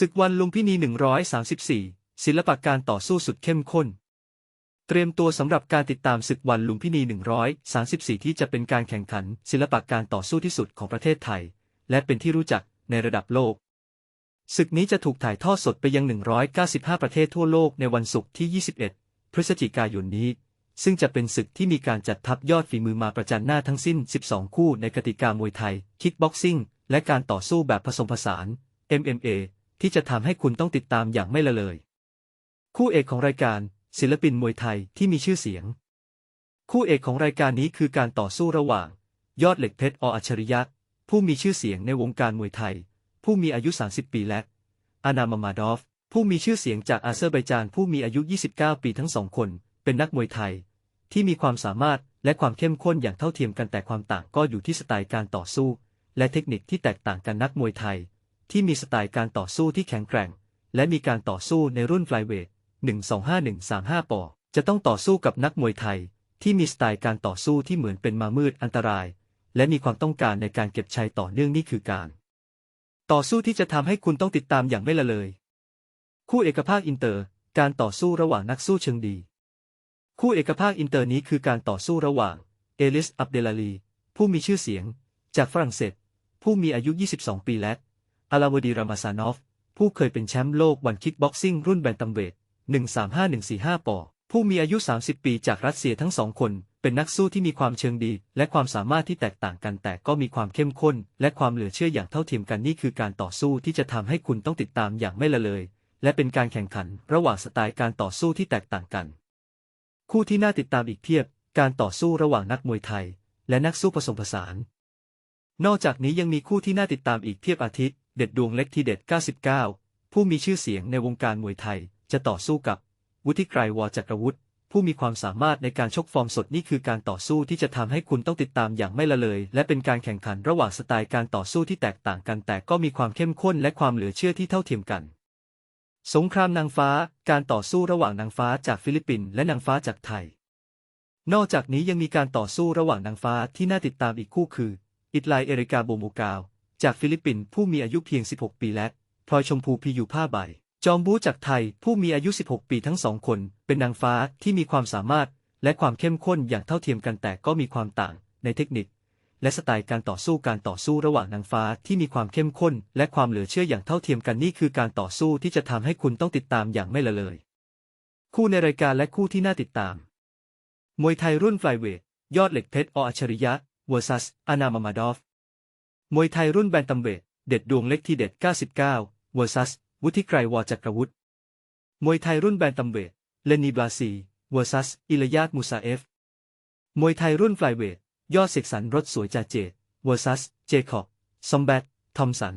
ศึกวันลุมพินี 134 ศิลปะการต่อสู้สุดเข้มข้น เตรียมตัวสำหรับการติดตามศึกวันลุมพินี 134 ที่จะเป็นการแข่งขัน ศิลปะการต่อสู้ที่สุดของประเทศไทย และเป็นที่รู้จักในระดับโลก ศึกนี้จะถูกถ่ายทอดสดไปยัง 195 ประเทศทั่วโลกในวันศุกร์ที่ 21 พฤศจิกายนนี้ ซึ่งจะเป็นศึกที่มีการจัดทัพยอดฝีมือมาประจันหน้าทั้งสิ้น 12 คู่ในกติกามวยไทย คิกบ็อกซิ่ง และการต่อสู้แบบผสมผสาน MMA ที่จะทำให้คุณต้องติดตามอย่างไม่ละเลย คู่เอกของรายการศิลปินมวยไทยที่มีชื่อเสียง คู่เอกของรายการนี้คือการต่อสู้ระหว่าง ยอดเหล็กเพชรออัจฉริยะ ผู้มีชื่อเสียงในวงการมวยไทย ผู้มีอายุ 30 ปีและอานามามาดอฟ ผู้มีชื่อเสียงจากอาเซอร์ไบจานผู้มีอายุ 29 ปีทั้งสองคน เป็นนักมวยไทย ที่มีความสามารถและความเข้มข้นอย่างเท่าเทียมกันแต่ความต่างก็อยู่ที่สไตล์การต่อสู้ และเทคนิคที่แตกต่างกันนักมวยไทย ที่มีสไตล์การต่อสู้ที่แข็งแกร่ง และมีการต่อสู้ในรุ่นไฟเวท125-135 ปอ จะต้องต่อสู้กับนักมวยไทย ที่มีสไตล์การต่อสู้ที่เหมือนเป็นมามืดอันตราย และมีความต้องการในการเก็บชัยต่อเนื่องนี่คือการ ต่อสู้ที่จะทำให้คุณต้องติดตามอย่างไม่ละเลย คู่เอกภาคอินเตอร์ การต่อสู้ระหว่างนักสู้เชิงดี คู่เอกภาคอินเตอร์นี้คือการต่อสู้ระหว่าง เอลิส อับเดลาลี ผู้มีชื่อเสียง จากฝรั่งเศส ผู้มีอายุ 22 ปีและ อลาวดีรามาซานอฟ ผู้เคยเป็นแชมป์โลกวันคิกบ็อกซิ่งรุ่นแบนตัมเวท 135-145 ปอ ผู้มีอายุ 30 ปีจากรัสเซียทั้งสองคน เป็นนักสู้ที่มีความเชิงดี และความสามารถที่แตกต่างกันแต่ก็มีความเข้มข้น และความเหลือเชื่ออย่างเท่าเทียมกันนี่คือการต่อสู้ที่จะทำให้คุณต้องติดตามอย่างไม่ละเลย และเป็นการแข่งขันระหว่างสไตล์การต่อสู้ที่แตกต่างกัน คู่ที่น่าติดตามอีกเพียบ การต่อสู้ระหว่างนักมวยไทย และนักสู้ผสมผสานนอกจากนี้ยังมีคู่ที่น่าติดตามอีกเพียบอาทิตย์ เด็ดดวงเล็กทีเด็ด 99 ผู้มีชื่อเสียงในวงการมวยไทย จะต่อสู้กับ วุฒิไกรวอจักรวุฒิผู้มีความสามารถในการชกฟอร์มสดนี่คือการต่อสู้ที่จะทำให้คุณต้องติดตามอย่างไม่ละเลย และเป็นการแข่งขันระหว่างสไตล์การต่อสู้ที่แตกต่างกัน แต่ก็มีความเข้มข้นและความเหลือเชื่อที่เท่าเทียมกัน สงครามนางฟ้า การต่อสู้ระหว่างนางฟ้าจากฟิลิปปินส์และนางฟ้าจากไทย นอกจากนี้ยังมีการต่อสู้ระหว่างนางฟ้าที่น่าติดตามอีกคู่คือ อิตไลเอริกาโบมูกาว จากฟิลิปปินส์ผู้มีอายุเพียง 16 ปีและพลอยชมพูพีอยู่ผ้าใบ จอมบูจากไทยผู้มีอายุ 16 ปีทั้งสองคน เป็นนางฟ้าที่มีความสามารถและความเข้มข้นอย่างเท่าเทียมกันแต่ก็มีความต่างในเทคนิค และสไตล์การต่อสู้การต่อสู้ระหว่างนางฟ้าที่มีความเข้มข้น และความเหลือเชื่ออย่างเท่าเทียมกันนี่คือการต่อสู้ที่จะทำให้คุณต้องติดตามอย่างไม่ละเลย คู่ในรายการและคู่ที่น่าติดตาม มวยไทยรุ่นไฟเวทยอดเหล็กเพชรออัจฉริยะ vs อานามามาดอฟ มวยไทยรุ่นแบนตัมเวทเด็ดดวงเล็กทีเด็ด 99 vs วุฒิไกรวอจักรวุฒิมวยไทยรุ่นแบนตัมเวทเลนีบราซี vs อิลยาดมูซาเอฟ มวยไทยรุ่นไฟเวทยอดเสกสรรรถสวยจาเจต vs เจคอบซอมแบททอมสัน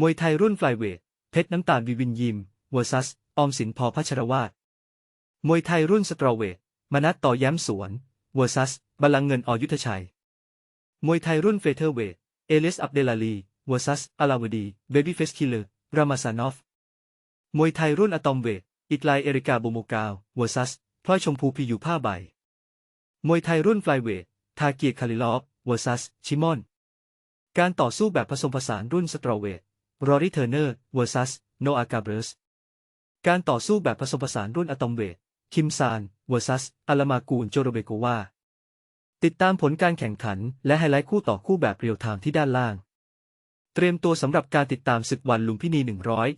มวยไทยรุ่นไฟเวทเพชรน้ำตาลวิวินยิม vs ออมสินพอพัชรวาดมวยไทยรุ่นสตรอเวทมนัตต่อย้มสวน vs บาลังเงินอยุทธชัย มวยไทยรุ่นเฟเธอร์เวท เอลิสอับเดลาลี vs อลาวดี เบบี้เฟสคิลเลอร์ รามาซานอฟ มวยไทยรุ่นอะตอมเวท อิตไลเอริกาโบโมกาว vs พลอยชมพูพีอยู่ผ้าใบ มวยไทยรุ่นไฟเวท ทาเกียร์คาริลอฟ vs ชิมอน การต่อสู้แบบผสมผสานรุ่นสตรอเวท รอริเทอร์เนอร์ vs โนอากาเบรส การต่อสู้แบบผสมผสานรุ่นอะตอมเวท คิมซาน vs อาลามากูนโจโรเบโกวา ติดตามผลการแข่งขัน และไฮไลท์คู่ต่อคู่แบบเรียลไทม์ที่ด้านล่าง เตรียมตัวสำหรับการติดตามศึกวันลุมพินี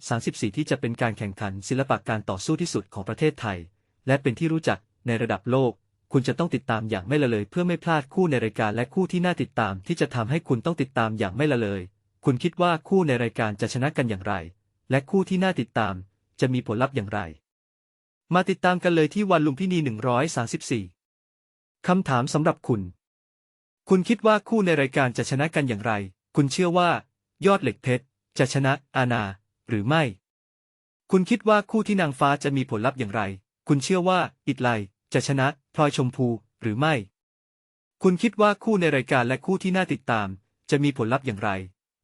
134 ที่จะเป็นการแข่งขันศิลปะการต่อสู้ที่สุดของประเทศไทย และเป็นที่รู้จักในระดับโลก คุณจะต้องติดตามอย่างไม่ละเลย เพื่อไม่พลาดคู่ในรายการและคู่ที่น่าติดตาม ที่จะทำให้คุณต้องติดตามอย่างไม่ละเลย คุณคิดว่าคู่ในรายการจะชนะกันอย่างไร และคู่ที่น่าติดตาม จะมีผลลัพธ์อย่างไร มาติดตามกันเลยที่วันลุมพินี 134 คำถามสำหรับคุณ คุณคิดว่าคู่ในรายการจะชนะกันอย่างไร คุณเชื่อว่า ยอดเหล็กเพชรจะชนะอาณาหรือไม่ คุณคิดว่าคู่ที่นางฟ้าจะมีผลลัพธ์อย่างไร คุณเชื่อว่า อิดไลจะชนะพลอยชมพูหรือไม่ คุณคิดว่าคู่ในรายการและคู่ที่น่าติดตาม จะมีผลลัพธ์อย่างไร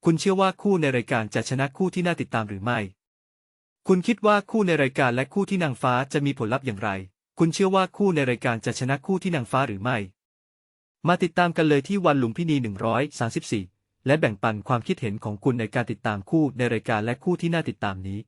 คุณเชื่อว่าคู่ในรายการจะชนะคู่ที่น่าติดตามหรือไม่ คุณคิดว่าคู่ในรายการและคู่ที่นางฟ้าจะมีผลลัพธ์อย่างไร คุณเชื่อว่าคู่ในรายการจะชนะคู่ที่นางฟ้าหรือไม่ มาติดตามกันเลยที่วันลุมพินี 134 และแบ่งปันความคิดเห็นของคุณในการติดตามคู่ในรายการและคู่ที่น่าติดตามนี้